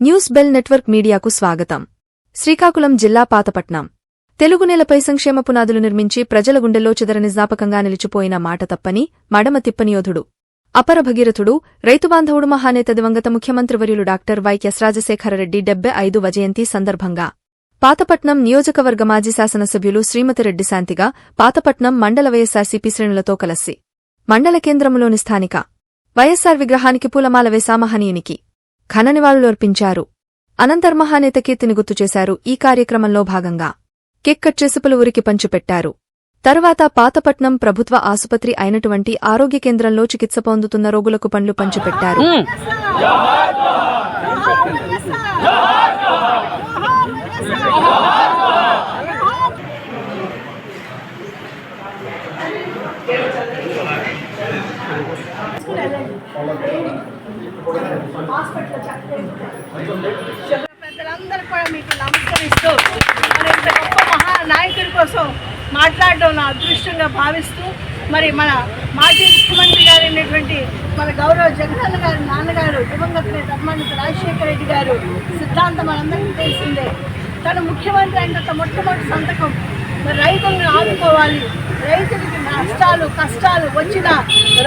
News bell network మీడియాకు స్వాగతం. శ్రీకాకుళం జిల్లా పాతపట్నం. తెలుగు నేలపై సంక్షేమ పునాదులు నిర్మించి ప్రజల గుండెల్లో చిదరని జ్ఞాపకంగా నిలిచిపోయిన మాట తప్పని మడమ తిప్పనియోధుడు అపర భగీరథుడు రైతుబాంధవుడు మహానేత దివంగత ముఖ్యమంత్రివర్యులు డాక్టర్ వైఎస్ రాజశేఖరరెడ్డి డెబ్బై ఐదు వజయంతి సందర్భంగా. పాతపట్నం నియోజకవర్గ మాజీ శాసనసభ్యులు శ్రీమతిరెడ్డి శాంతిగా పాతపట్నం మండల వైఎస్సార్సీపీ శ్రేణులతో కలసి. మండల కేంద్రంలోని స్థానిక. వైఎస్సార్ విగ్రహానికి పూలమాల వేసా మహనీయునికి అనంతర్ మహానేత కీర్తిని గుర్తు చేశారు ఈ కార్యక్రమంలో భాగంగా. కేక్ కట్ చేసి పలువురికి పంచిపెట్టారు తరువాత పాతపట్నం ప్రభుత్వ ఆసుపత్రి అయినటువంటి ఆరోగ్య కేంద్రంలో చికిత్స పొందుతున్న రోగులకు పండ్లు పంచిపెట్టారు పెద్దలందరూ కూడా మీకు నమస్కరిస్తూ మరి ఇంత గొప్ప మహా నాయకుడి కోసం మాట్లాడడం నా అదృష్టంగా భావిస్తూ మరి మన మాజీ ముఖ్యమంత్రి గారు అయినటువంటి మన గౌరవ జగనన్న గారి నాన్నగారు దివంగత నేత ధర్మానికి రాజశేఖర రెడ్డి గారు సిద్ధాంతం మనందరికీ తెలిసిందే. తను ముఖ్యమంత్రి అయిన మొట్టమొదటి సంతకం రైతులను ఆదుకోవాలి. రైతులకి నష్టాలు కష్టాలు వచ్చినా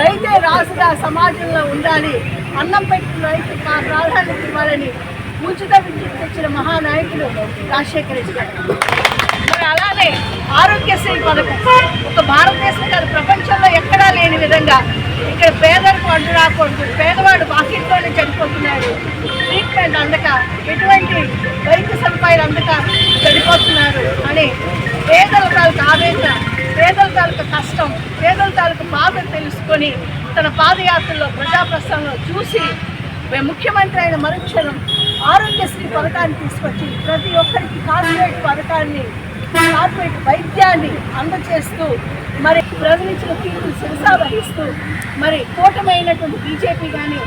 రైతే రాసుగా సమాజంలో ఉండాలి. అన్నం పెట్టిన రైతు ప్రాధాన్యత ఇవ్వాలని ఉచిత విద్యుత్ తెచ్చిన మహానాయకులు రాజశేఖర రెడ్డి గారు. మరి అలానే ఆరోగ్యశ్రీ పథకం. ఒక భారతదేశం కాదు ప్రపంచంలో ఎక్కడా లేని విధంగా ఇక్కడ పేదలకు అడ్డు రాకూడదు. పేదవాడు బాకీతోనే చనిపోతున్నాడు. ట్రీట్మెంట్ అందక ఎటువంటి వైద్య సదుపాయాలు అందక చనిపోతున్నారు అని పేదల తాలూకు ఆవేదన పేదల తాలూకు కష్టం పేదల తాలూకు బాధ తెలుసుకొని తన పాదయాత్రలో ప్రజాప్రస్థానంలో చూసి ముఖ్యమంత్రి అయిన మరుక్షణం ఆరోగ్యశ్రీ పథకాన్ని తీసుకొచ్చి ప్రతి ఒక్కరికి కార్పొరేట్ పథకాన్ని కార్పొరేట్ వైద్యాన్ని అందచేస్తూ మరి ప్రజలించిన తీర్పులు శిరసా వహిస్తూ మరి కూటమైనటువంటి బీజేపీ కానీ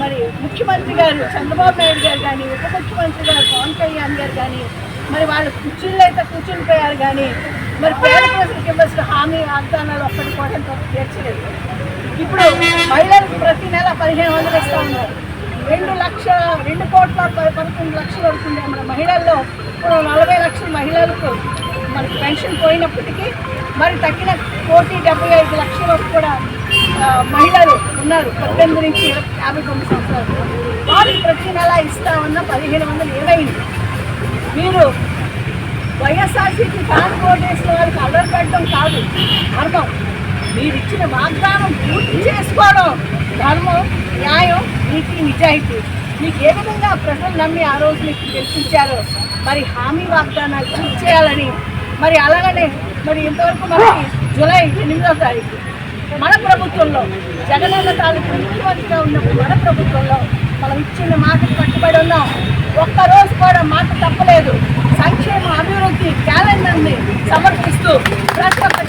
మరి ముఖ్యమంత్రి గారు చంద్రబాబు నాయుడు గారు కానీ ఉప ముఖ్యమంత్రి గారు పవన్ కళ్యాణ్ గారు కానీ మరి వాళ్ళు కుర్చీల్లో అయితే కూర్చుని పోయారు కానీ మరి పేద ప్రజలకు ఇవ్వాల్సిన హామీ వాగ్దానాలు ఒక్కటి కూడా తీర్చలేదు. ఇప్పుడు మహిళలకు ప్రతి నెల పదిహేను వందలు ఇస్తా ఉన్నారు. రెండు లక్ష రెండు కోట్ల పదకొండు లక్షలు వరకు మన మహిళల్లో. ఇప్పుడు నలభై లక్షల మహిళలకు మనకి పెన్షన్ పోయినప్పటికీ మరి తగ్గిన కోటి డెబ్బై ఐదు లక్షల వరకు కూడా మహిళలు ఉన్నారు. పద్దెనిమిది నుంచి యాభై తొమ్మిది సంవత్సరాలు. వారికి ప్రతి నెల ఇస్తా ఉన్న పదిహేను వందలు ఇరవై మీరు వైఎస్ఆర్సీపీ ఫ్యాన్ ఓటేసిన వారికి అల్లరి పెట్టడం కాదు ధర్మం మీరు ఇచ్చిన వాగ్దానం పూర్తి చేసుకోవడం ధర్మం న్యాయం నీతి నిజాయితీ. మీకు ఏ విధంగా ప్రజలు నమ్మి ఆ రోజు మీకు గెలిపించారో మరి హామీ వాగ్దానాలు పూర్తి చేయాలని మరి అలాగనే మరి ఇంతవరకు మనకి జూలై ఎనిమిదో తారీఖు. మన ప్రభుత్వంలో జగనన్న తాలూకు ముఖ్యమంత్రిగా ఉన్నప్పుడు మన ప్రభుత్వంలో మనం ఇచ్చిన మాటకు కట్టుబడి ఉన్నాం. ఒక్కరోజు కూడా మాట తప్పలేదు. సంక్షేమ అభివృద్ధి క్యాలెండర్ని సమర్పిస్తూ ప్రతి ఒక్క